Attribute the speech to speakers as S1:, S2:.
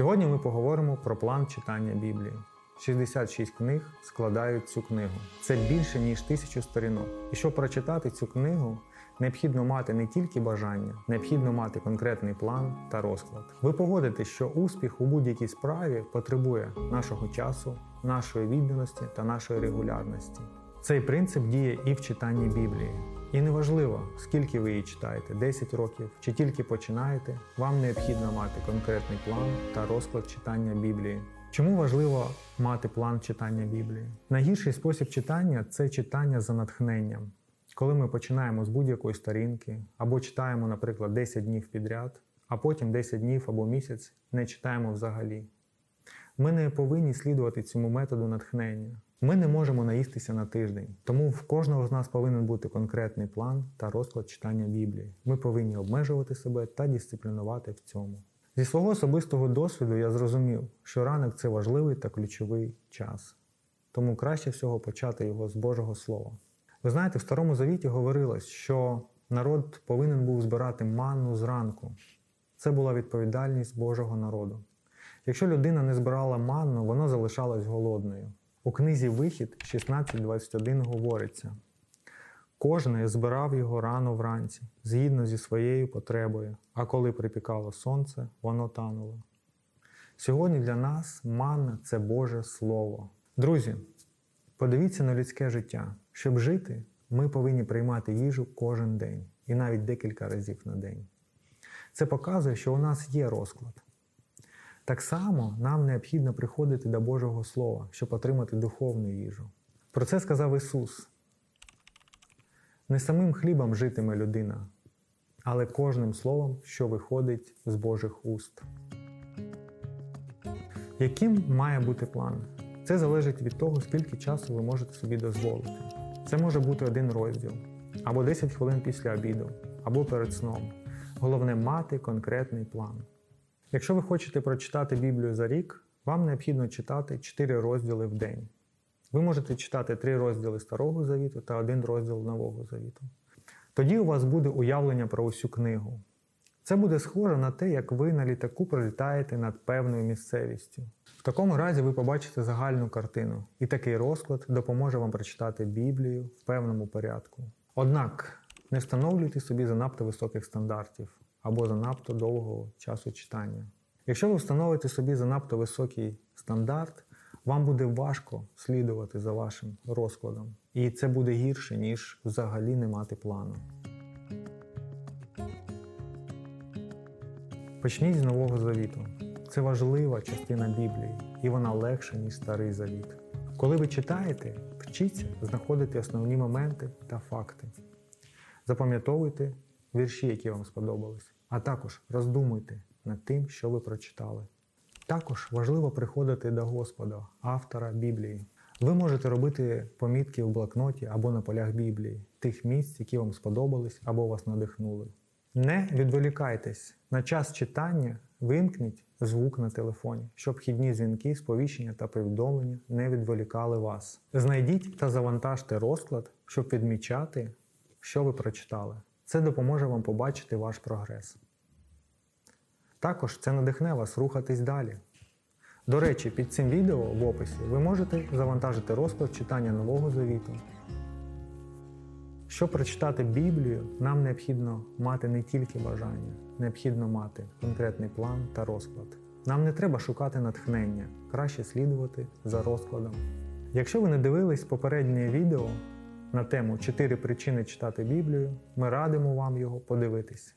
S1: Сьогодні ми поговоримо про план читання Біблії. 66 книг складають цю книгу. Це більше ніж тисячу сторінок. І щоб прочитати цю книгу, необхідно мати не тільки бажання, необхідно мати конкретний план та розклад. Ви погодитесь, що успіх у будь-якій справі потребує нашого часу, нашої відданості та нашої регулярності. Цей принцип діє і в читанні Біблії. Неважливо, скільки ви її читаєте 10 років чи тільки починаєте, вам необхідно мати конкретний план та розклад читання Біблії. Чому важливо мати план читання Біблії? Найгірший спосіб читання це читання за натхненням. Коли ми починаємо з будь-якої сторінки або читаємо, наприклад, 10 днів підряд, а потім 10 днів або місяць не читаємо взагалі. Ми не повинні слідувати цьому методу натхнення. Ми не можемо наїстися на тиждень, тому в кожного з нас повинен бути конкретний план та розклад читання Біблії. Ми повинні обмежувати себе та дисциплінувати в цьому. Зі свого особистого досвіду я зрозумів, що ранок це важливий та ключовий час. Тому краще всього почати його з Божого Слова. Ви знаєте, в Старому Завіті говорилось, що народ повинен був збирати манну зранку. Це була відповідальність Божого народу. Якщо людина не збирала манну, вона залишалась голодною. У книзі Вихід 16.21 говориться: кожний збирав його рано вранці, згідно зі своєю потребою, а коли припікало сонце, воно тануло. Сьогодні для нас манна це Боже Слово. Друзі, подивіться на людське життя. Щоб жити, ми повинні приймати їжу кожен день і навіть декілька разів на день. Це показує, що у нас є розклад. Так само нам необхідно приходити до Божого Слова, щоб отримати духовну їжу. Про це сказав Ісус. Не самим хлібом житиме людина, але кожним словом, що виходить з Божих уст. Яким має бути план? Це залежить від того, скільки часу ви можете собі дозволити. Це може бути один розділ, або 10 хвилин після обіду, або перед сном. Головне мати конкретний план. Якщо ви хочете прочитати Біблію за рік, вам необхідно читати 4 розділи в день. Ви можете читати 3 розділи Старого Завіту та один розділ Нового Завіту. Тоді у вас буде уявлення про усю книгу. Це буде схоже на те, як ви на літаку пролітаєте над певною місцевістю. В такому разі ви побачите загальну картину, і такий розклад допоможе вам прочитати Біблію в певному порядку. Однак не встановлюйте собі занадто високих стандартів або занадто довгого часу читання. Якщо ви встановите собі занадто високий стандарт, вам буде важко слідувати за вашим розкладом. І це буде гірше, ніж взагалі не мати плану. Почніть з Нового Завіту. Це важлива частина Біблії, і вона легша, ніж старий завіт. Коли ви читаєте, вчіться знаходити основні моменти та факти. Запам'ятовуйте вірші, які вам сподобались, а також роздумуйте над тим, що ви прочитали. Також важливо приходити до Господа, автора Біблії. Ви можете робити помітки в блокноті або на полях Біблії, тих місць, які вам сподобались або вас надихнули. Не відволікайтесь на час читання, вимкніть звук на телефоні, щоб вхідні дзвінки, сповіщення та повідомлення не відволікали вас. Знайдіть та завантажте розклад, щоб відмічати, що ви прочитали. Це допоможе вам побачити ваш прогрес. Також це надихне вас рухатись далі. До речі, під цим відео в описі ви можете завантажити розклад читання Нового Завіту. Щоб прочитати Біблію, нам необхідно мати не тільки бажання, необхідно мати конкретний план та розклад. Нам не треба шукати натхнення, краще слідувати за розкладом. Якщо ви не дивились попереднє відео на тему 4 причини читати Біблію, ми радимо вам його подивитись.